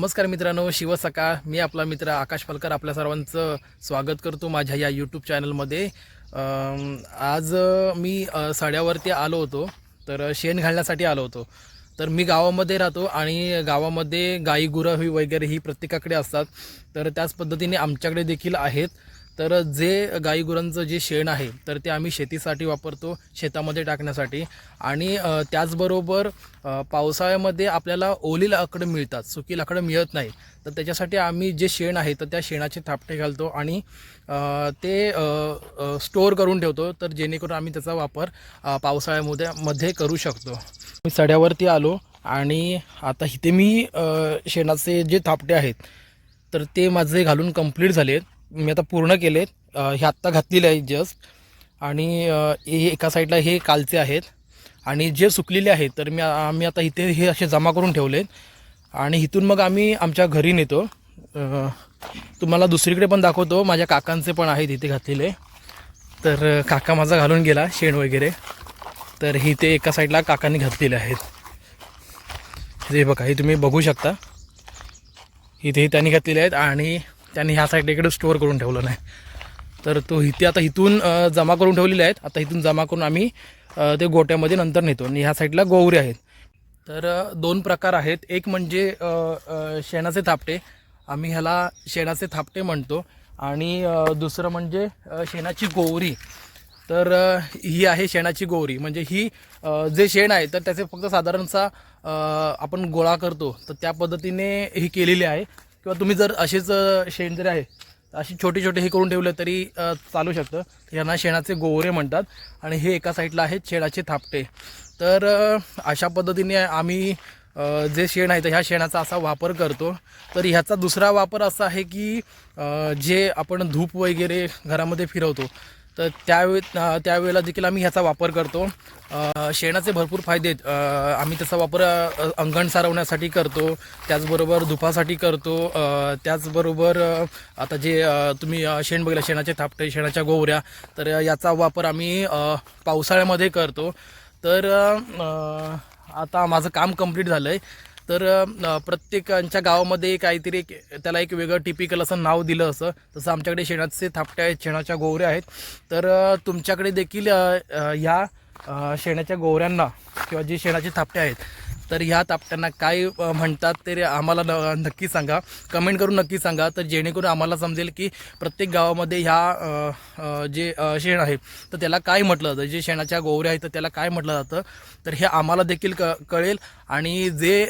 नमस्कार मित्रांनो शिवसकाळ मी आपला मित्र आकाश पालकर. आपल्या सर्वांचं स्वागत करतो माझ्या या यूट्यूब चॅनलमध्ये आज मी सड्यावरती आलो होतो तर शेण घालण्यासाठी आलो होतो. तर मी गावामध्ये राहतो आणि गावामध्ये गाई गुरं वगैरे ही प्रत्येकाकडे असतात. तर त्याच पद्धतीने आमच्याकडे देखील आहेत. तर जे गाई गुरांचं जे शेण आहे तर ते आम्ही शेतीसाठी वापरतो शेतामध्ये टाकण्यासाठी. आणि त्याचबरोबर पावसाळ्यामध्ये आपल्याला ओली लाकडं मिळतात सुकी लाकडं मिळत नाही. तर त्याच्यासाठी आम्ही जे शेण आहे तर त्या शेणाचे थापटे घालतो आणि ते स्टोअर करून ठेवतो. तर जेणेकरून आम्ही त्याचा वापर पावसाळ्यामध्ये मध्ये करू शकतो. मी सड्यावरती आलो आणि आता इथे मी शेणाचे जे थापटे आहेत तर ते माझे घालून कंप्लीट झालेत. मी आता पूर्ण केले. हे आत्ता घातलेले आहेत जस्ट आणि हे एका साईडला हे कालचे आहेत. आणि जे सुकलेले आहेत तर मी आम्ही आता इथे हे असे जमा करून ठेवले आणि इथून मग आम्ही आमच्या घरी नेतो. तुम्हाला दुसरीकडे पण दाखवतो. माझ्या काकांचे पण आहेत इथे घातलेले. तर काका माझा घालून गेला शेण वगैरे. तर हे इथे एका साईडला काकांनी घातलेले आहेत. हे बघा हे तुम्ही बघू शकता. इथे त्यांनी घातलेले आहेत. आणि त्यांनी ह्या साईडला इकडे स्टोअर करून ठेवलं नाही. तर तो इथे आता इथून जमा करून ठेवलेले आहेत. आता इथून जमा करून आम्ही ते गोट्यामध्ये नंतर नेतो. आणि ह्या साईडला गोवरे आहेत. तर दोन प्रकार आहेत. एक म्हणजे शेणाचे थापटे. आम्ही ह्याला शेणाचे थापटे म्हणतो. आणि दुसरं म्हणजे शेणाची गोवरी. तर ही आहे शेणाची गोवरी. म्हणजे ही जे शेण आहे तर त्याचे फक्त साधारणसा आपण गोळा करतो. तर त्या पद्धतीने ही केलेली आहे. किंवा तुम्ही जर असेच शेण जरी आहे तर अशी छोटे छोटे हे करून ठेवलं तरी चालू शकतं. यांना शेणाचे गोवरे म्हणतात आणि हे एका साईडला आहेत शेणाचे थापटे. तर अशा पद्धतीने आम्ही जे शेण आहे तर ह्या शेणाचा असा वापर करतो. तर ह्याचा दुसरा वापर असा आहे की जे आपण धूप वगैरे घरामध्ये फिरवतो तर त्यावे त्यावेळेला देखील आम्ही ह्याचा वापर करतो. शेणाचे भरपूर फायदे आहेत. आम्ही त्याचा वापर अंगण सारवण्यासाठी करतो. त्याचबरोबर धुपासाठी करतो. त्याचबरोबर आता जे तुम्ही शेण बघितलं शेणाचे थापटे शेणाच्या गोवऱ्या तर याचा वापर आम्ही पावसाळ्यामध्ये करतो. तर आता माझं काम कंप्लीट झालं आहे तर प्रत्येकांच्या गावामध्ये काहीतरी एक त्याला एक वेगळं टिपिकल असं नाव दिलं असं. तसं आमच्याकडे शेणाचे थापटे आहेत शेणाच्या गोवऱ्या आहेत. तर तुमच्याकडे देखील ह्या शेणाच्या गोवऱ्यांना किंवा जे शेणाचे थापटे आहेत तर ह्या तापट्यांना काय म्हणतात ते आम्हाला न नक्की सांगा. कमेंट करून नक्की सांगा. तर जेणेकरून आम्हाला समजेल की प्रत्येक गावामध्ये ह्या जे शेण आहे तर त्याला काय म्हटलं जातं? जे शेणाच्या गोवऱ्या आहेत तर त्याला काय म्हटलं जातं? तर हे आम्हाला देखील क कळेल. आणि जे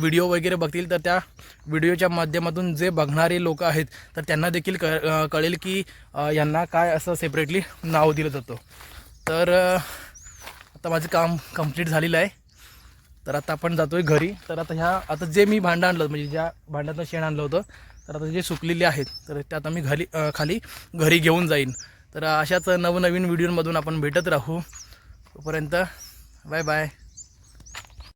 व्हिडिओ वगैरे बघतील तर त्या व्हिडिओच्या माध्यमातून जे बघणारे लोक आहेत तर त्यांना देखील क कळेल की यांना काय असं सेपरेटली नाव दिलं जातं. तर आता माझं काम कंप्लीट झालेलं आहे. तर आता आपण जातोय घरी. तर आता ह्या आता जे मी भांडं आणलं म्हणजे ज्या भांड्यातनं शेण आणलं होतं तर आता जे सुकलेले आहेत तर ते आता मी घरी खाली घरी घेऊन जाईन. तर अशाच नवनवीन व्हिडिओमधून आपण भेटत राहू. तोपर्यंत बाय बाय.